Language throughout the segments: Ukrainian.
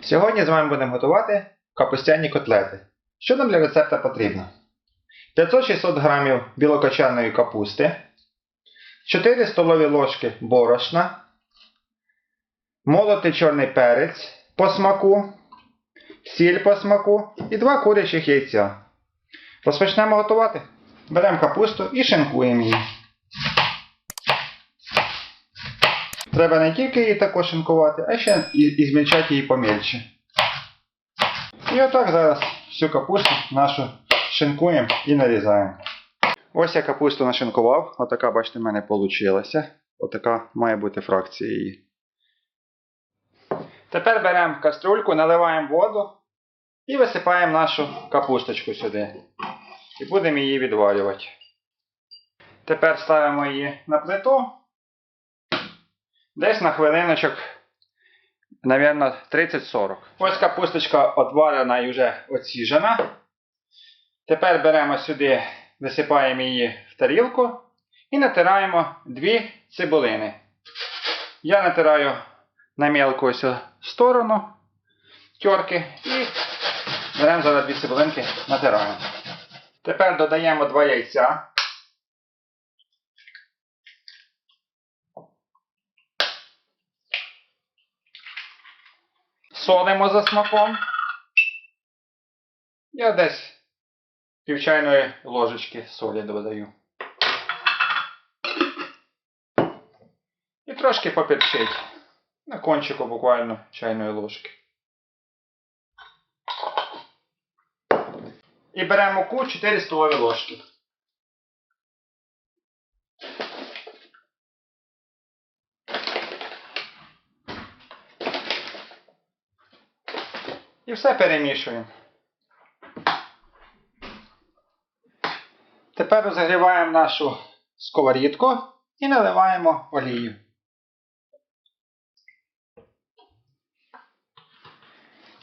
Сьогодні з вами будемо готувати капустяні котлети. Що нам для рецепта потрібно? 500-600 г білокочаної капусти, 4 столові ложки борошна, молотий чорний перець по смаку, сіль по смаку і 2 курячих яйця. Розпочнемо готувати. Беремо капусту і шинкуємо її. Треба не тільки її також шинкувати, а ще і, і змільчати її помільче. І отак зараз всю капусту нашу шинкуємо і нарізаємо. Ось я капусту нашинкував. Отака, бачите, в мене вийшла. Отака має бути фракція її. Тепер беремо каструльку, наливаємо воду і висипаємо нашу капусточку сюди. І будемо її відварювати. Тепер ставимо її на плиту. Десь на хвилиночок, мабуть, 30-40. Ось капусточка отварена і вже оціжена. Тепер беремо сюди, висипаємо її в тарілку і натираємо дві цибулини. Я натираю на мілку ось сторону тьорки і беремо зараз дві цибулинки, натираємо. Тепер додаємо два яйця. Солимо за смаком. Я десь пів чайної ложечки солі додаю. І трошки поперчить. На кончику буквально чайної ложки. І беремо муку 4 столові ложки. І все перемішуємо. Тепер розігріваємо нашу сковорідку і наливаємо олію.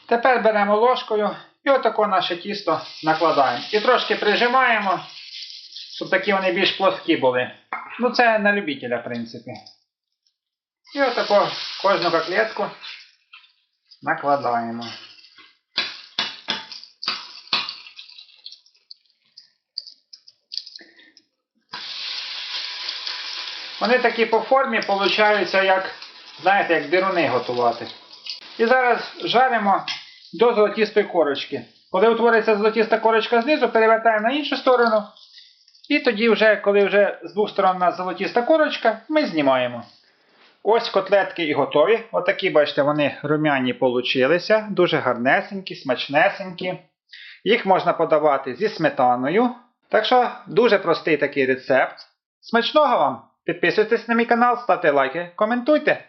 Тепер беремо ложкою і отако наше тісто накладаємо. І трошки прижимаємо, щоб такі вони більш плоскі були. Ну це на любителя, в принципі. І отако кожну котлетку накладаємо. Вони такі по формі получаються, як, знаєте, як дируни готувати. І зараз жаримо до золотістої корочки. Коли утвориться золотіста корочка знизу, перевертаємо на іншу сторону. І тоді, вже, коли вже з двох сторон у нас золотіста корочка, ми знімаємо. Ось котлетки і готові. Отакі, бачите, вони рум'яні получилися. Дуже гарнесенькі, смачнесенькі. Їх можна подавати зі сметаною. Так що дуже простий такий рецепт. Смачного вам! Підписуйтесь на мій канал, ставте лайки, коментуйте.